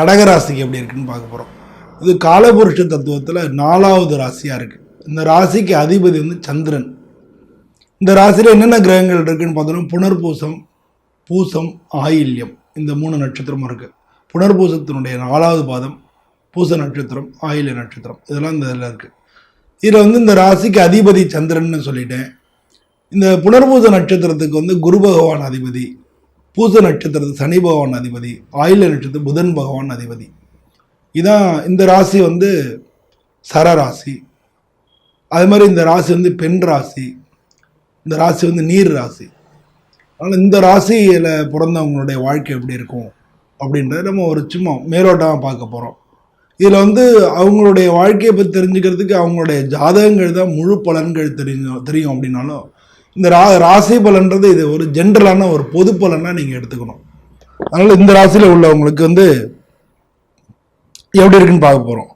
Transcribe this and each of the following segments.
கடகராசிக்கு எப்படி இருக்குன்னு பார்க்க போகிறோம் இது காலபுருஷ தத்துவத்தில் நாலாவது ராசியாக இருக்குது இந்த ராசிக்கு அதிபதி வந்து சந்திரன். இந்த ராசியில் என்னென்ன கிரகங்கள் இருக்குதுன்னு பார்த்தோன்னா புனர்பூசம் பூசம் ஆயில்யம். இந்த மூணு நட்சத்திரமும் இருக்குது புனர்பூசத்தினுடைய நாலாவது பாதம் பூச நட்சத்திரம் ஆயில்ய நட்சத்திரம். இதெல்லாம் இந்த இதில் இருக்குது இதில் வந்து இந்த ராசிக்கு அதிபதி சந்திரன்னு சொல்லிட்டேன். இந்த புனர்பூச நட்சத்திரத்துக்கு வந்து குரு பகவான் அதிபதி பூச நட்சத்திரத்து சனி பகவான் அதிபதி ஆயுள நட்சத்திரம் புதன் பகவான் அதிபதி. இதான் இந்த ராசி வந்து சர ராசி அது மாதிரி இந்த ராசி வந்து பெண் ராசி. இந்த ராசி வந்து நீர் ராசி. அதனால் இந்த ராசியில் பிறந்தவங்களுடைய வாழ்க்கை எப்படி இருக்கும் அப்படின்றத நம்ம ஒரு சும்மா மேலோட்டமாக பார்க்க போகிறோம் இதில் வந்து அவங்களுடைய வாழ்க்கையை பற்றி தெரிஞ்சுக்கிறதுக்கு அவங்களுடைய ஜாதகங்கள் தான் முழு பலன்கள் தெரியும் தெரியும் அப்படின்னாலும் இந்த ரா ராசி பலன்றது இது ஒரு ஜென்ரலான ஒரு பொது பலனாக நீங்கள் எடுத்துக்கணும். அதனால் இந்த ராசியில் உள்ளவங்களுக்கு வந்து எப்படி இருக்குன்னு பார்க்க போகிறோம்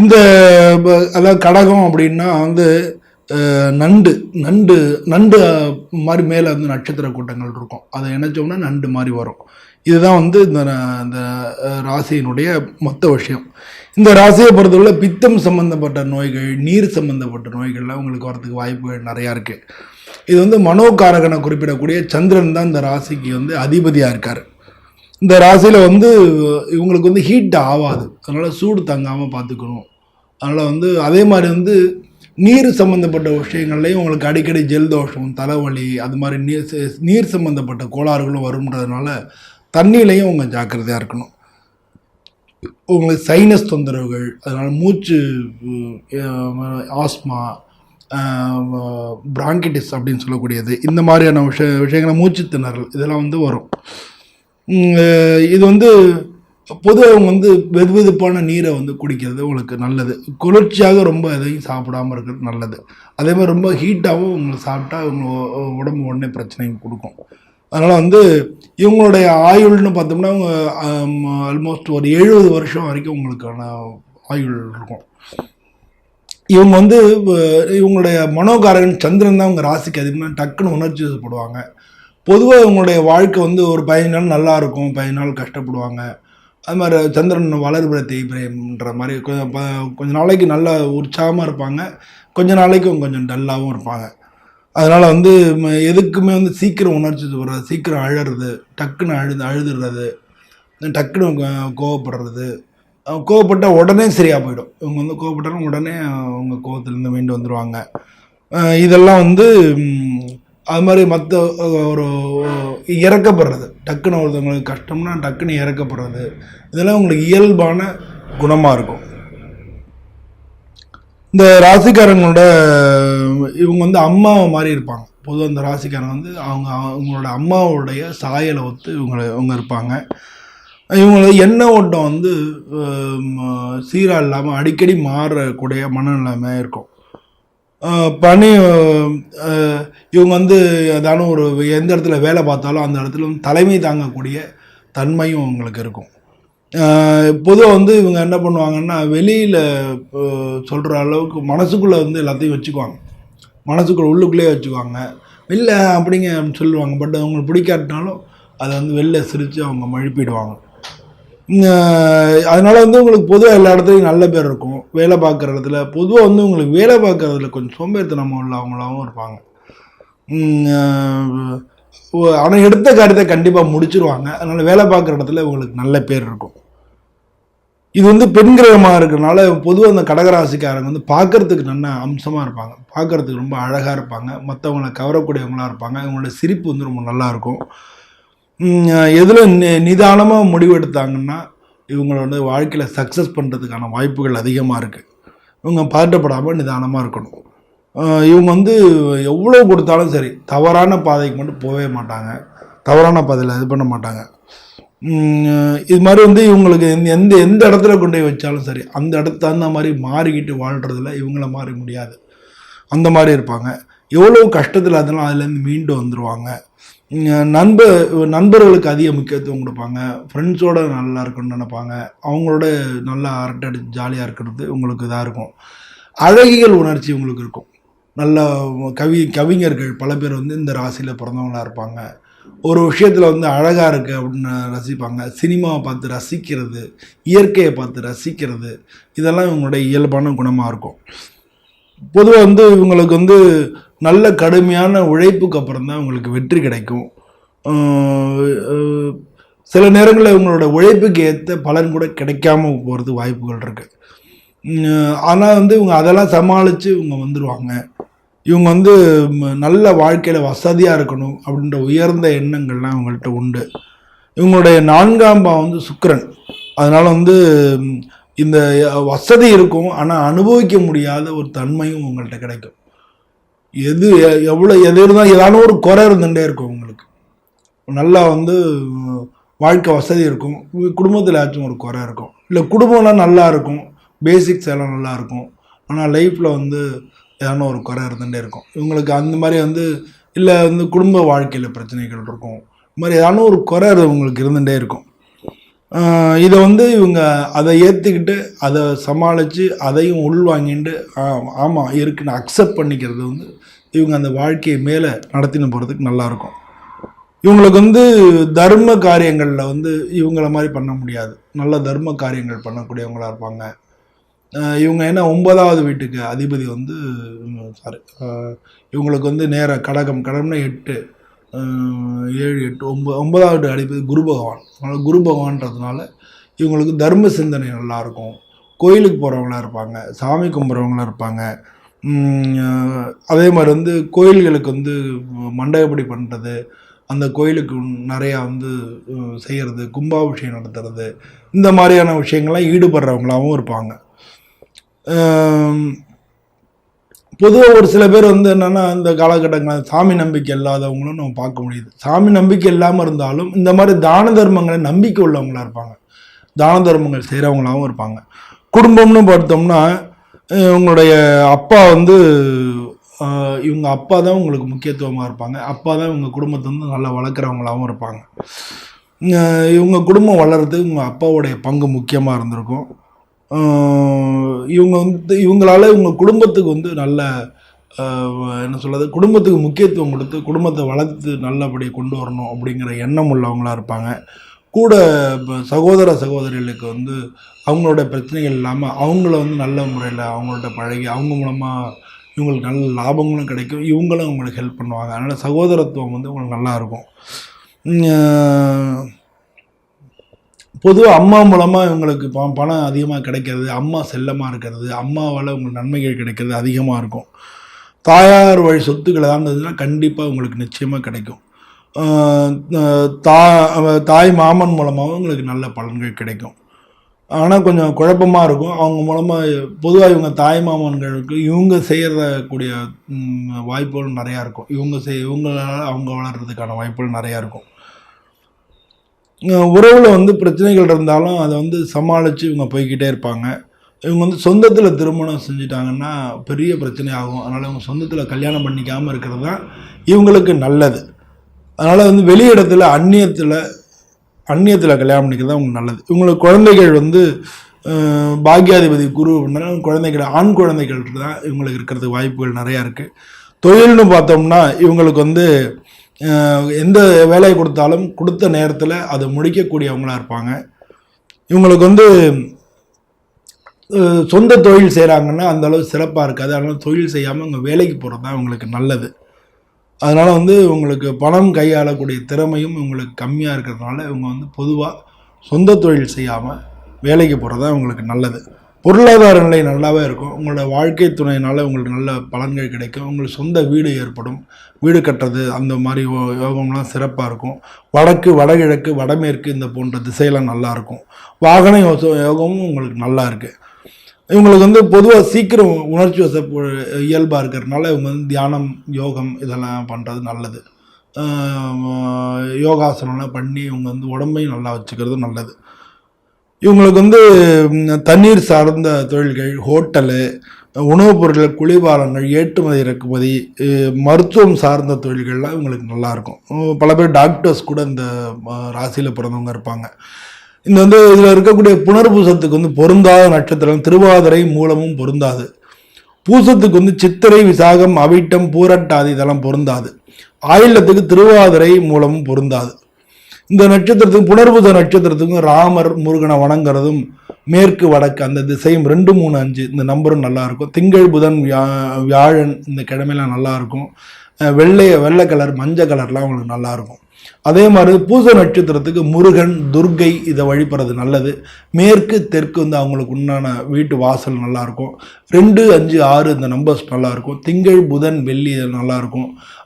இந்த அதாவது கடகம் அப்படின்னா வந்து நண்டு நண்டு நண்டு மாதிரி மேலே வந்து நட்சத்திர கூட்டங்கள் இருக்கும். அதை இணைச்சோம்னா நண்டு மாதிரி வரும். இதுதான் வந்து இந்த இந்த ராசியினுடைய மொத்த விஷயம். இந்த ராசியை பொறுத்தவரை பித்தம் சம்பந்தப்பட்ட நோய்கள் நீர் சம்பந்தப்பட்ட நோய்கள்லாம் உங்களுக்கு வரதுக்கு வாய்ப்புகள் நிறையா இருக்குது இது வந்து மனோகாரகனை குறிப்பிடக்கூடிய சந்திரன் தான் இந்த ராசிக்கு வந்து அதிபதியாக இருக்கார். இந்த ராசியில் வந்து இவங்களுக்கு வந்து ஹீட் ஆகாது. அதனால் சூடு தங்காமல் பார்த்துக்கணும். அதனால் வந்து அதே மாதிரி வந்து நீர் சம்மந்தப்பட்ட விஷயங்கள்லையும் உங்களுக்கு அடிக்கடி ஜெல் தோஷம் தலைவலி அது மாதிரி நீர் நீர் சம்மந்தப்பட்ட கோளாறுகளும் வரும்ன்றதுனால தண்ணியிலையும் அவங்க ஜாக்கிரதையாக இருக்கணும். உங்களுக்கு சைனஸ் தொந்தரவுகள் அதனால் மூச்சு ஆஸ்மா பிராங்கிட்டிஸ் அப்படின்னு சொல்லக்கூடியது. இந்த மாதிரியான விஷய விஷயங்களை மூச்சு திணறல் இதெல்லாம் வந்து வரும். இது வந்து பொதுவாக அவங்க வந்து வெது வெதுப்பான நீரை வந்து குடிக்கிறது உங்களுக்கு நல்லது. குளிர்ச்சியாக ரொம்ப எதையும் சாப்பிடாம இருக்கிறது நல்லது. அதே மாதிரி ரொம்ப ஹீட்டாகவும் உங்களுக்கு சாப்பிட்டா உங்களுக்கு உடம்பு உடனே பிரச்சனையும் கொடுக்கும். அதனால் வந்து இவங்களுடைய ஆயுள்னு பார்த்தோம்னா அவங்க ஆல்மோஸ்ட் ஒரு எழுபது வருஷம் வரைக்கும் உங்களுக்கான ஆயுள் இருக்கும். இவங்க வந்து இவங்களுடைய மனோகாரகன் சந்திரன் தான் அவங்க ராசிக்கு அதிகமாக டக்குன்னு உணர்ச்சி வசப்படுவாங்க பொதுவாக இவங்களுடைய வாழ்க்கை வந்து ஒரு பதினஞ்சு நாள் நல்லா இருக்கும் பதினஞ்சு நாள் கஷ்டப்படுவாங்க. அது மாதிரி சந்திரன் வளர்பிற தேய்பிரம்ன்ற மாதிரி கொஞ்சம் கொஞ்சம் கொஞ்ச நாளைக்கு நல்லா உற்சாகமாக இருப்பாங்க. கொஞ்ச நாளைக்கு கொஞ்சம் டல்லாகவும் இருப்பாங்க. அதனால் வந்து ம- எதுக்குமே வந்து சீக்கிரம் உணர்ச்சி வர்றது சீக்கிரம் அழறது டக்குன்னு அழுது அழுதுறது டக்குன்னு கோ- கோவப்படுறது கோவப்பட்டால் உடனே சரியாக போயிடும். இவங்க வந்து கோவப்பட்டாலும் உடனே அவங்க கோவத்துலேருந்து மீண்டு வந்துடுவாங்க இதெல்லாம் வந்து அது மாதிரி மற்ற ஒரு இறக்கப்படுறது. டக்குன்னு ஒருத்தவங்களுக்கு கஷ்டம்னா டக்குன்னு இறக்கப்படுறது. இதெல்லாம் உங்களுக்கு இயல்பான குணமாக இருக்கும். இந்த ராசிக்காரங்களோட இவங்க வந்து அம்மாவை மாதிரி இருப்பாங்க. பொதுவாக அந்த ராசிக்காரன் வந்து அவங்க அவங்களோட அம்மாவுடைய சாயலை ஒத்து இவங்களை இவங்க இருப்பாங்க. இவங்களோட எண்ணெய் ஓட்டம் வந்து சீராக இல்லாமல் அடிக்கடி மாறக்கூடிய மனநிலைமை இருக்கும். பணி இவங்க வந்து ஏதானும் ஒரு எந்த இடத்துல வேலை பார்த்தாலும் அந்த இடத்துல வந்து தலைமை தாங்கக்கூடிய தன்மையும் அவங்களுக்கு இருக்கும். பொதுவாக வந்து இவங்க என்ன பண்ணுவாங்கன்னா வெளியில் சொல்கிற அளவுக்கு மனசுக்குள்ளே வந்து எல்லாத்தையும் வச்சுக்குவாங்க. மனசுக்குள்ள உள்ளுக்குள்ளேயே வச்சுக்குவாங்க வெளில அப்படிங்க சொல்லுவாங்க பட் அவங்களுக்கு பிடிக்காட்டினாலும் அதை வந்து வெளில சிரித்து அவங்க மழுப்பிடுவாங்க அதனால் வந்து உங்களுக்கு பொதுவாக எல்லா இடத்துலையும் நல்ல பேர் இருக்கும் வேலை பார்க்குற இடத்துல பொதுவாக வந்து உங்களுக்கு வேலை பார்க்குறதுல கொஞ்சம் சோம்பேறித்தனம் உள்ளவங்களாகவும் இருப்பாங்க ஆனால் எடுத்த காரியத்தை கண்டிப்பாக முடிச்சிருவாங்க அதனால் வேலை பார்க்குற இடத்துல உங்களுக்கு நல்ல பேர் இருக்கும் இது வந்து பெண் கிரகமாக இருக்கிறனால பொதுவாக அந்த கடகராசிக்காரங்க வந்து பார்க்கறதுக்கு நல்ல அம்சமாக இருப்பாங்க. பார்க்கறதுக்கு ரொம்ப அழகாக இருப்பாங்க. மற்றவங்களை கவரக்கூடியவங்களாக இருப்பாங்க. இவங்களோட சிரிப்பு வந்து ரொம்ப நல்லா இருக்கும். எதில் நிதானமாக முடிவெடுத்தாங்கன்னா இவங்களோட வாழ்க்கையில் சக்ஸஸ் பண்ணுறதுக்கான வாய்ப்புகள் அதிகமாக இருக்குது இவங்க பதட்டப்படாமல் நிதானமாக இருக்கணும். இவங்க வந்து எவ்வளோ கொடுத்தாலும் சரி தவறான பாதைக்கு மட்டும் போகவே மாட்டாங்க. தவறான பாதையில் இது பண்ண மாட்டாங்க. இது மாதிரி வந்து இவங்களுக்கு எந்த- எந்த எந்த இடத்துல கொண்டு போய் வச்சாலும் சரி அந்த இடத்துக்கு தகுந்த மாதிரி மாறிக்கிட்டு வாழ்கிறதுல இவங்கள மாற முடியாது. அந்த மாதிரி இருப்பாங்க. எவ்வளோ கஷ்டத்தில் அதெல்லாம் அதுலேருந்து மீண்டு வந்துடுவாங்க நண்ப நண்பர்களுக்கு அதிக முக்கியத்துவம் கொடுப்பாங்க. ஃப்ரெண்ட்ஸோட நல்லா இருக்கணும்னு நினைப்பாங்க. அவங்களோட நல்லா அரட்டை ஜாலியாக இருக்கிறது உங்களுக்கு இதாக இருக்கும். அழகிகள் உணர்ச்சி உங்களுக்கு இருக்கும். நல்ல கவி கவிஞர்கள் பல பேர் வந்து இந்த ராசியில் பிறந்தவங்களா இருப்பாங்க. ஒரு விஷயத்தில் வந்து அழகாக இருக்குது அப்படின்னு ரசிப்பாங்க. சினிமாவை பார்த்து ரசிக்கிறது இயற்கையை பார்த்து ரசிக்கிறது இதெல்லாம் இவங்களுடைய இயல்பான குணமாக இருக்கும். பொதுவாக வந்து இவங்களுக்கு வந்து நல்ல கடுமையான உழைப்புக்கு அப்புறம் தான் இவங்களுக்கு வெற்றி கிடைக்கும். சில நேரங்களில் இவங்களோட உழைப்புக்கு ஏற்ற பலன் கூட கிடைக்காம போகிறது வாய்ப்புகள் இருக்குது ஆனால் வந்து இவங்க அதெல்லாம் சமாளித்து இவங்க வந்துடுவாங்க இவங்க வந்து நல்ல வாழ்க்கையில் வசதியாக இருக்கணும் அப்படின்ற உயர்ந்த எண்ணங்கள்லாம் அவங்கள்ட்ட உண்டு. இவங்களுடைய நான்காம் பாவம் வந்து சுக்கரன். அதனால் வந்து இந்த வசதி இருக்கும் ஆனால் அனுபவிக்க முடியாத ஒரு தன்மையும் உங்கள்கிட்ட கிடைக்கும். எது எ- எவ்வளோ எது இருந்தால் ஏதான ஒரு குறை இருந்துகிட்டே இருக்கும் உங்களுக்கு. நல்லா வந்து வாழ்க்கை வசதி இருக்கும். குடும்பத்தில் ஏதாச்சும் ஒரு குறை இருக்கும். இல்லை குடும்பம்லாம் நல்லா இருக்கும். பேசிக்ஸ் எல்லாம் நல்லா இருக்கும். ஆனால் லைஃப்பில் வந்து ஏதான ஒரு குறை இருந்துகிட்டே இருக்கும். இவங்களுக்கு அந்த மாதிரி வந்து இல்லை வந்து குடும்ப வாழ்க்கையில் பிரச்சனைகள் இருக்கும். இது மாதிரி ஏதான ஒரு குறை இவங்களுக்கு இருந்துகிட்டே இருக்கும். இதை வந்து இவங்க அதை ஏற்றுக்கிட்டு அதை சமாளித்து அதையும் உள்வாங்கிட்டு ஆமாம் இருக்குன்னு அக்செப்ட் பண்ணிக்கிறது வந்து இவங்க அந்த வாழ்க்கையை மேலே நடத்தின்னு போகிறதுக்கு நல்லாயிருக்கும் இவங்களுக்கு வந்து தர்ம காரியங்களில் வந்து இவங்கள மாதிரி பண்ண முடியாது. நல்ல தர்ம காரியங்கள் பண்ணக்கூடியவங்களா இருப்பாங்க. இவங்க என்ன ஒன்பதாவது வீட்டுக்கு அதிபதி வந்து சாரி இவங்களுக்கு வந்து நேர கடகம் கடகம்னா எட்டு. ஏழு எட்டு ஒம்பது ஒன்பதாவது அடிப்பது குரு பகவான். அதனால் குரு பகவான்றதுனால இவங்களுக்கு தர்ம சிந்தனை நல்லாயிருக்கும் கோயிலுக்கு போகிறவங்களா இருப்பாங்க சாமி கும்பிட்றவங்களா இருப்பாங்க. அதே மாதிரி வந்து கோயில்களுக்கு வந்து மண்டகப்படி பண்ணுறது அந்த கோயிலுக்கு நிறையா வந்து செய்கிறது கும்பாபிஷேகம் நடத்துறது இந்த மாதிரியான விஷயங்கள்லாம் ஈடுபடுறவங்களாகவும் இருப்பாங்க. பொதுவாக ஒரு சில பேர் வந்து என்னென்னா இந்த காலகட்டங்களில் சாமி நம்பிக்கை இல்லாதவங்களும் நம்ம பார்க்க முடியுது. சாமி நம்பிக்கை இல்லாமல் இருந்தாலும் இந்த மாதிரி தான தர்மங்களை நம்பிக்கை உள்ளவங்களா இருப்பாங்க. தான தர்மங்கள் செய்கிறவங்களாகவும் இருப்பாங்க. குடும்பம்னு பார்த்தோம்னா இவங்களுடைய அப்பா வந்து இவங்க அப்பா தான் உங்களுக்கு முக்கியத்துவமாக இருப்பாங்க. அப்பா தான் இவங்க குடும்பத்தை வந்து நல்லா வளர்க்குறவங்களாகவும் இருப்பாங்க. இவங்க குடும்பம் வளர்கிறதுக்கு இவங்க அப்பாவுடைய பங்கு முக்கியமாக இருந்திருக்கும். இவங்க வந்து இவங்களால இவங்க குடும்பத்துக்கு வந்து நல்ல என்ன சொல்கிறது குடும்பத்துக்கு முக்கியத்துவம் கொடுத்து குடும்பத்தை வளர்த்து நல்லபடியாக கொண்டு வரணும் அப்படிங்கிற எண்ணம் உள்ளவங்களா இருப்பாங்க. கூட சகோதர சகோதரிகளுக்கு வந்து அவங்களோட பிரச்சனைகள் இல்லாமல் அவங்கள வந்து நல்ல முறையில் அவங்கள்ட்ட பழகி அவங்க மூலமாக இவங்களுக்கு நல்ல லாபங்களும் கிடைக்கும். இவங்களும் அவங்களுக்கு ஹெல்ப் பண்ணுவாங்க. அதனால் சகோதரத்துவம் வந்து உங்களுக்கு நல்லாயிருக்கும் பொதுவாக அம்மா மூலமாக இவங்களுக்கு பணம் அதிகமாக கிடைக்கிறது அம்மா செல்லமாக இருக்கிறது அம்மாவால் உங்களுக்கு நன்மைகள் கிடைக்கிறது அதிகமாக இருக்கும். தாயார் வழி சொத்துக்கள் ஏதாவது இருந்ததுன்னா கண்டிப்பாக உங்களுக்கு நிச்சயமாக கிடைக்கும். தா தாய் மாமன் மூலமாகவும் உங்களுக்கு நல்ல பலன்கள் கிடைக்கும். ஆனால் கொஞ்சம் குழப்பமாக இருக்கும். அவங்க மூலமாக பொதுவாக இவங்க தாய் மாமன்களுக்கு இவங்க செய்யறக்கூடிய கூடிய வாய்ப்புகள் நிறையா இருக்கும். இவங்க செய் இவங்களால அவங்க வளர்கிறதுக்கான வாய்ப்புகள் நிறையா இருக்கும். உறவில் வந்து பிரச்சனைகள் இருந்தாலும் அதை வந்து சமாளித்து இவங்க போய்க்கிட்டே இருப்பாங்க. இவங்க வந்து சொந்தத்தில் திருமணம் செஞ்சிட்டாங்கன்னா பெரிய பிரச்சனை ஆகும். அதனால் இவங்க சொந்தத்தில் கல்யாணம் பண்ணிக்காமல் இருக்கிறது தான் இவங்களுக்கு நல்லது. அதனால் வந்து வெளி இடத்துல அந்நியத்தில் அந்நியத்தில் கல்யாணம் பண்ணிக்கிறது தான் உங்களுக்கு நல்லது. இவங்களுக்கு குழந்தைகள் வந்து பாக்யாதிபதி குரு அப்படின்னா குழந்தைகள் ஆண் குழந்தைகள் தான் இவங்களுக்கு இருக்கிறதுக்கு வாய்ப்புகள் நிறையா இருக்குது தொழில்னு பார்த்தோம்னா இவங்களுக்கு வந்து எந்த வேலையை கொடுத்தாலும் கொடுத்த நேரத்தில் அதை முடிக்கக்கூடியவங்களாக இருப்பாங்க. இவங்களுக்கு வந்து சொந்த தொழில் செய்கிறாங்கன்னா அந்த அளவு சிறப்பாக இருக்காது. அதனால் தொழில் செய்யாமல் இங்கே வேலைக்கு போகிறது தான் இவங்களுக்கு நல்லது. அதனால் வந்து உங்களுக்கு பணம் கையாளக்கூடிய திறமையும் இவங்களுக்கு கம்மியாக இருக்கிறதுனால இவங்க வந்து பொதுவாக சொந்த தொழில் செய்யாமல் வேலைக்கு போகிறது தான் இவங்களுக்கு நல்லது. பொருளாதார நிலை நல்லாவே இருக்கும். உங்களோட வாழ்க்கை துணையினால் உங்களுக்கு நல்ல பலன்கள் கிடைக்கும். உங்களுக்கு சொந்த வீடு ஏற்படும். வீடு கட்டுறது அந்த மாதிரி யோகம்லாம் சிறப்பாக இருக்கும். வடக்கு வடகிழக்கு வடமேற்கு இந்த போன்ற திசையெல்லாம் நல்லா இருக்கும். வாகன யோச யோகமும் உங்களுக்கு நல்லா இருக்குது இவங்களுக்கு வந்து பொதுவாக சீக்கிரம் உணர்ச்சி வசப்பு இயல்பாக இருக்கிறதுனால இவங்க வந்து தியானம் யோகம் இதெல்லாம் பண்ணுறது நல்லது. யோகாசனம்லாம் பண்ணி இவங்க வந்து உடம்பையும் நல்லா வச்சுக்கிறது நல்லது. இவங்களுக்கு வந்து தண்ணீர் சார்ந்த தொழில்கள் ஹோட்டலு உணவுப் பொருட்கள் குளிர்பானங்கள் ஏற்றுமதி இறக்குமதி மருத்துவம் சார்ந்த தொழில்கள்லாம் இவங்களுக்கு நல்லாயிருக்கும். பல பேர் டாக்டர்ஸ் கூட இந்த ராசியில் பிறந்தவங்க இருப்பாங்க. இந்த வந்து இதில் இருக்கக்கூடிய புனர்பூசத்துக்கு வந்து பொருந்தாத நட்சத்திரம் திருவாதிரை மூலமும் பொருந்தாது. பூசத்துக்கு வந்து சித்திரை விசாகம் அவிட்டம் பூரட்டாதி இதெல்லாம் பொருந்தாது. ஆயிலத்துக்கு திருவாதிரை மூலமும் பொருந்தாது. இந்த நட்சத்திரத்துக்கு புனர்பூச நட்சத்திரத்துக்கும் ராமர் முருகனை வணங்குறதும் மேற்கு வடக்கு அந்த திசையும் ரெண்டு மூணு அஞ்சு இந்த நம்பரும் நல்லாயிருக்கும். திங்கள் புதன் வியா வியாழன் இந்த கிழமையெல்லாம் நல்லாயிருக்கும். வெள்ளைய வெள்ளை வெள்ளை கலர் மஞ்சள் கலர்லாம் உங்களுக்கு நல்லாயிருக்கும். அதே மாதிரி பூச நட்சத்திரத்துக்கு முருகன் துர்க்கை இதை வழிபடுறது நல்லது. மேற்கு தெற்கு வந்து அவங்களுக்கு உண்டான வீட்டு வாசல் நல்லாயிருக்கும். ரெண்டு அஞ்சு ஆறு இந்த நம்பர்ஸ் நல்லாயிருக்கும். திங்கள் புதன் வெள்ளி இது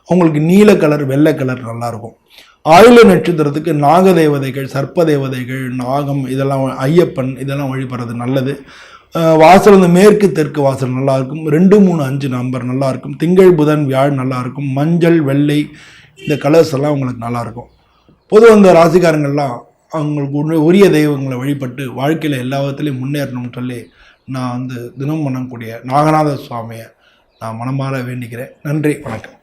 அவங்களுக்கு நீல கலர் வெள்ளை கலர் நல்லாயிருக்கும். ஆயுள நட்சத்திரத்துக்கு நாக தேவதைகள் சர்ப்ப தேவதைகள் நாகம் இதெல்லாம் ஐயப்பன் இதெல்லாம் வழிபடுறது நல்லது. வாசல் வந்து மேற்கு தெற்கு வாசல் நல்லாயிருக்கும் ரெண்டு மூணு அஞ்சு நம்பர் நல்லாயிருக்கும் திங்கள் புதன் வியாழ் நல்லாயிருக்கும் மஞ்சள் வெள்ளை இந்த கலர்ஸ் எல்லாம் உங்களுக்கு நல்லாயிருக்கும் பொதுவாக இந்த ராசிக்காரங்கள்லாம் அவங்களுக்கு உரிய- உரிய தெய்வங்களை வழிபட்டு வாழ்க்கையில் எல்லா விதத்துலையும் முன்னேறணும்னு சொல்லி நான் வந்து தினம் பண்ணக்கூடிய நாகநாத சுவாமியை நான் மனமாற வேண்டிக்கிறேன். நன்றி வணக்கம்.